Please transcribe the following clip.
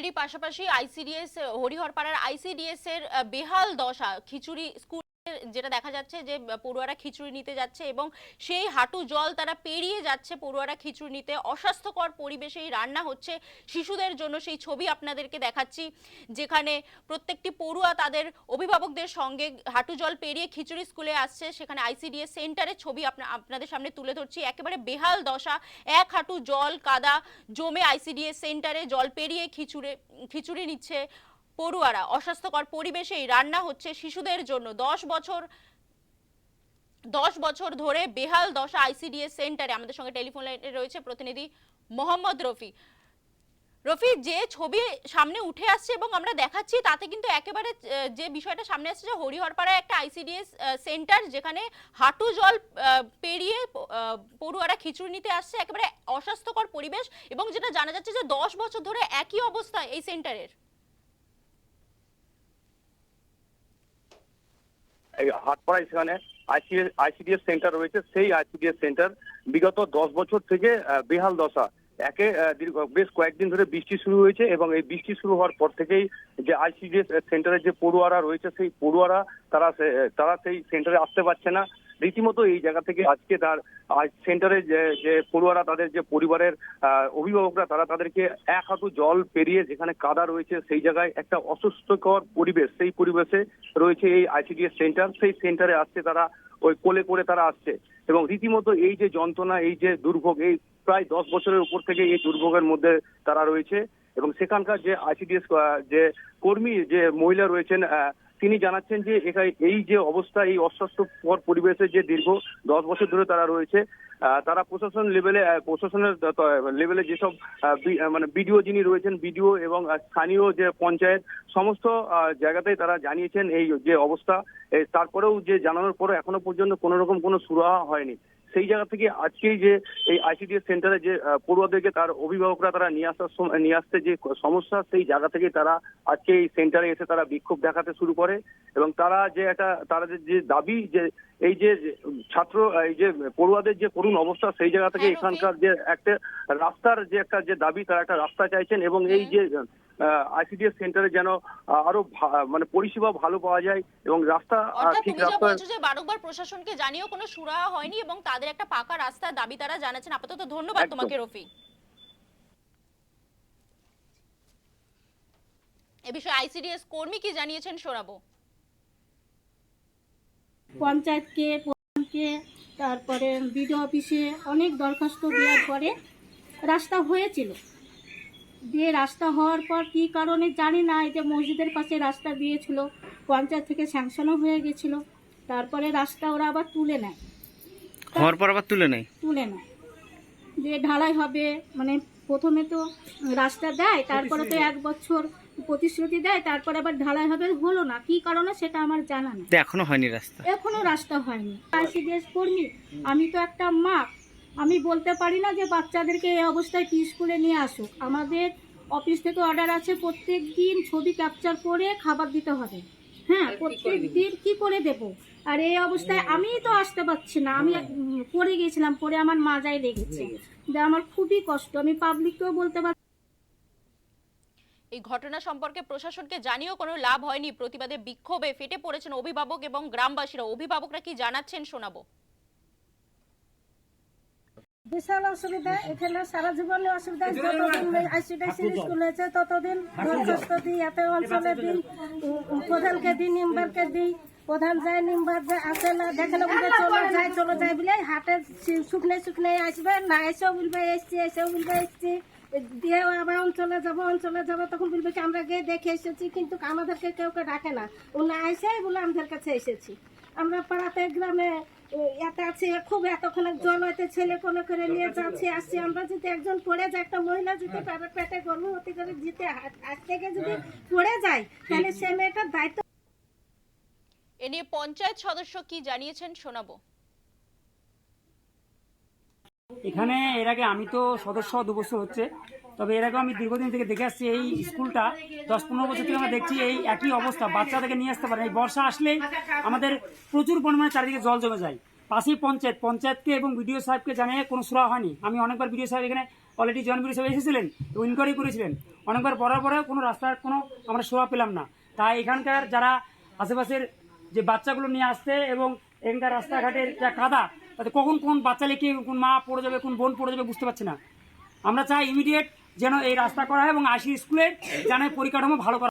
এরই পাশাপাশি ICDS হরিহরপাড়ার ICDS এর বেহাল দশা খিচুড়ি স্কুল যেটা দেখা যাচ্ছে যে পড়ুয়ারা খিচুড়ি নিতে যাচ্ছে এবং সেই হাঁটু জল তারা পেরিয়ে যাচ্ছে পড়ুয়ারা খিচুড়ি নিতে। অস্বাস্থ্যকর পরিবেশেই রান্না হচ্ছে শিশুদের জন্য। সেই ছবি আপনাদেরকে দেখাচ্ছি, যেখানে প্রত্যেকটি পড়ুয়া তাদের অভিভাবকদের সঙ্গে হাঁটু জল পেরিয়ে খিচুড়ি স্কুলে আসছে। সেখানে আইসিডিএস সেন্টারের ছবি আপনা- আপনাদের সামনে তুলে ধরছি। একেবারে বেহাল দশা, এক হাঁটু জল কাদা জমে আইসিডিএস সেন্টারে জল পেরিয়ে খিচুড়ে, খিচুড়ি নিচ্ছে। পড়ুয়ারা, অস্বাস্থ্যকর পরিবেশেই রান্না হচ্ছে শিশুদের জন্য। দশ বছর দশ বছর ধরে বেহাল দশা আইসিডিএস সেন্টারে আমাদের সঙ্গে টেলিফোন লাইনে রয়েছে প্রতিনিধি মোহাম্মদ রফি। রফি, যে ছবি সামনে উঠে আসছে এবং আমরা দেখাচ্ছি, তাতে কিন্তু একেবারে যে বিষয়টা সামনে আসছে যে হরিহরপাড়ায় একটা আইসিডিএস সেন্টার যেখানে হাঁটু জল পেরিয়ে পড়ুয়ারা খিচুড়ি নিতে আসছে, একেবারে অস্বাস্থ্যকর পরিবেশ এবং যেটা জানা যাচ্ছে যে দশ বছর ধরে একই অবস্থা এই সেন্টারের। হাটপাড়ায় সেখানে আইসিডিএস সেন্টার রয়েছে। সেই আইসিডিএস সেন্টার বিগত দশ বছর থেকে বেহাল দশা। একে বেশ কয়েকদিন ধরে বৃষ্টি শুরু হয়েছে এবং এই বৃষ্টি শুরু হওয়ার পর থেকেই যে আইসিডিএস সেন্টারের যে পড়ুয়ারা রয়েছে, সেই পড়ুয়ারা তারা তারা সেই সেন্টারে আসতে পারছে না। রীতিমতো এই জায়গা থেকে আজকে তার সেন্টারের যে পড়ুয়ারা, তাদের যে পরিবারের অভিভাবকরা, তারা তাদেরকে এক হাঁটু জল পেরিয়ে যেখানে কাদা রয়েছে সেই জায়গায় একটা অসুস্থকর পরিবেশ, সেই পরিবেশে রয়েছে এই আইসিডিএস সেন্টার। সেই সেন্টারে আসছে তারা, ওই কোলে করে তারা আসছে। এবং রীতিমতো এই যে যন্ত্রণা, এই যে দুর্ভোগ, এই প্রায় দশ বছরের উপর থেকে এই দুর্ভোগের মধ্যে তারা রয়েছে। এবং সেখানকার যে আইসিডিএস যে কর্মী, যে মহিলা রয়েছেন তিনি জানাচ্ছেন যে এখানে এই যে অবস্থা, এই অস্বাস্থ্যকর পরিবেশে যে দীর্ঘ দশ বছর ধরে তারা রয়েছে তারা প্রশাসন লেভেলে প্রশাসনের লেভেলে যেসব মানে বিডিও যিনি রয়েছেন, বিডিও এবং স্থানীয় যে পঞ্চায়েত, সমস্ত জায়গাতেই তারা জানিয়েছেন এই যে অবস্থা। তারপরেও যে জানানোর পরে এখনও পর্যন্ত কোনো রকম কোনো সুরাহা হয়নি। সেই জায়গা থেকে আজকেই যে এই আইসিডিএস সেন্টারে যে পড়ুয়াদেরকে তার অভিভাবকরা তারা নিয়ে আসার সম- নিয়ে আসতে যে সমস্যা সেই জায়গা থেকে তারা আজকে এই সেন্টারে এসে তারা বিক্ষোভ দেখাতে শুরু করে এবং তারা যে একটা তাদের যে দাবি যে এই যে ছাত্র এই যে পড়ুয়াদের যে করুণ অবস্থা সেই জায়গা থেকে হ্যাঁ, এখানকার যে একটা রাস্তার যে একটা যে দাবি তারা একটা রাস্তা চাইছেন এবং এই যে আইসিডিএস সেন্টারে যেন আরও মানে পরিষেবা ভালো পাওয়া যায় এবং রাস্তা ঠিক রাস্তা বারংবার প্রশাসনকে জানিয়েও কোনো সুরাহা হয়নি এবং তাদের একটা পাকা রাস্তার দাবি তারা জানাচ্ছেন। আপাতত ধন্যবাদ তোমাকে রফি এ বিষয়ে আইসিডিএস কর্মী কি জানিয়েছেন শোনাবো। পঞ্চায়েতকে প্রধানকে তারপরে বিডিও অফিসে অনেক দরখাস্ত দেওয়ার পরে রাস্তা হয়েছিল। দিয়ে রাস্তা হওয়ার পর কী কারণে জানি না এই যে মসজিদের পাশে রাস্তা দিয়েছিল পঞ্চায়েত থেকে স্যাংশনও হয়ে গেছিল। তারপরে রাস্তা ওরা আবার তুলে নেয়। হওয়ার পর আবার তুলে নেয়? তুলে নেয়। যে ঢালাই হবে মানে প্রথমে তো রাস্তা দেয় তারপরে তো এক বছর প্রতিশ্রুতি দেয় তারপরে আবার ঢালাই হবে হলো না। কী কারণে সেটা আমার জানা নেই। এখনও হয়নি রাস্তা? এখনও রাস্তা হয়নি। আইসিডিএস কর্মী আমি তো একটা মা আমি বলতে পারি না যে বাচ্চাদেরকে এই অবস্থায় কি স্কুলে নিয়ে আসুক। আমাদের অফিস থেকে অর্ডার আছে প্রত্যেক দিন ছবি ক্যাপচার করে খাবার দিতে হবে। হ্যাঁ প্রত্যেক দিন কি করে দেব? আর এই অবস্থায় আমিই তো আসতে পারছি না। আমি পড়ে গিয়েছিলাম পরে আমার মাজায় লেগেছে যে আমার খুবই কষ্ট। আমি পাবলিককেও বলতে পারছি এই ঘটনা সম্পর্কে প্রশাসনকে জানিয়েও কোনো লাভ হয়নি। প্রতিবাদে বিক্ষোভে ফেটে পড়েছেন অভিভাবক এবং গ্রামবাসীরা। অভিভাবকরা কি জানাচ্ছেন শোনাবো। বিশাল অসুবিধা। এখানে সারা জীবনে অসুবিধা যতদিন আইসিডিসি স্কুল হয়েছে ততদিন দরখাস্ত দিই। এত অঞ্চলে দিই প্রধানকে দিই মেম্বারকে দিই। প্রধান যায় মেম্বার যায় আসে না দেখলে বলবে চলে যায় চলে যায় বলে হাটে শুকনে শুকনে আসবে না এসেও বলবে এসছি এসেও বলবে এসছি। দিয়ে আবার অঞ্চলে যাব অঞ্চলে যাব তখন বলবে কি আমরা গিয়ে দেখে এসেছি কিন্তু আমাদেরকে কেউ কেউ ডাকে না। ওনা এসে বলে আমাদের কাছে এসেছি। আমরা পাড়াতে গ্রামে এত আছে খুব এতক্ষণে জল হইতে ছেলে কোলে করে নিয়ে যাচ্ছি আসছি। আমরা যদি একজন পড়ে যায় একটা মহিলা যদি তার পেটে গর্ভবতী করে জিতে আজ থেকে যদি পড়ে যায় তাহলে সে মেয়েটার দায়িত্ব এ নিয়ে পঞ্চায়েত সদস্য কি জানিয়েছেন শোনাবো। এখানে এর আগে আমি তো সদস্য দু বছর হচ্ছে, তবে এর আগে আমি দীর্ঘদিন থেকে দেখে আসছি এই স্কুলটা। দশ পনেরো বছর থেকে আমরা দেখছি এই একই অবস্থা, বাচ্চাদেরকে নিয়ে আসতে পারে এই বর্ষা আসলেই আমাদের প্রচুর পরিমাণে চারিদিকে জল জমে যায়। পাশেই পঞ্চায়েত, পঞ্চায়েতকে এবং বিডিও সাহেবকে জানিয়ে কোনো সুরা হয়নি। আমি অনেকবার বিডিও সাহেব এখানে অলরেডি জয়েন্ট বিডিও সাহেব এসেছিলেন ইনকোয়ারি করেছিলেন। অনেকবার পড়ার পরে কোনো রাস্তার কোনো আমরা সুরা পেলাম না। তাই এখানকার যারা আশেপাশের যে বাচ্চাগুলো নিয়ে আসতে এবং এখানকার রাস্তাঘাটের যা কাদা তাতে কখন কোন বাচ্চা লেখে কোন মা পড়ে যাবে, কোন বোন পড়ে যাবে বুঝতে পারছি না। আমরা চাই ইমিডিয়েট যেন এই রাস্তা করা হয় এবং আশি স্কুলের যেন পরিকাঠামো ভালো করা